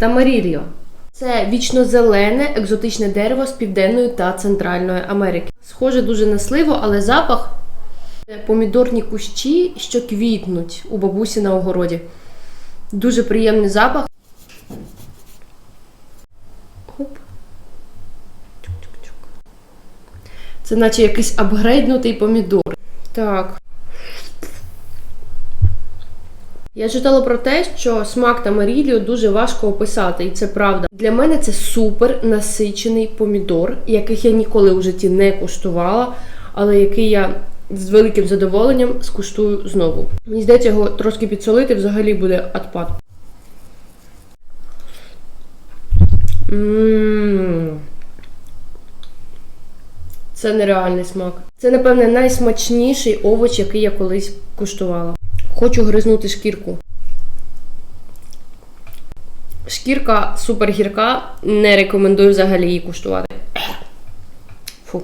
Тамаріріо. Це вічнозелене екзотичне дерево з південної та центральної Америки. Схоже дуже на сливу, але запах це помідорні кущі, що квітнуть у бабусі на огороді. Дуже приємний запах. Це наче якийсь апгрейднутий помідор. Так. Я читала про те, що смак тамарілію дуже важко описати, і це правда. Для мене це супер насичений помідор, яких я ніколи у житті не куштувала, але який я з великим задоволенням скуштую знову. Мені здається, його трошки підсолити взагалі буде отпад. Це нереальний смак. Це, напевне, найсмачніший овоч, який я колись куштувала. Хочу гризнути шкірку. Шкірка супер гірка, не рекомендую взагалі її куштувати. Фу.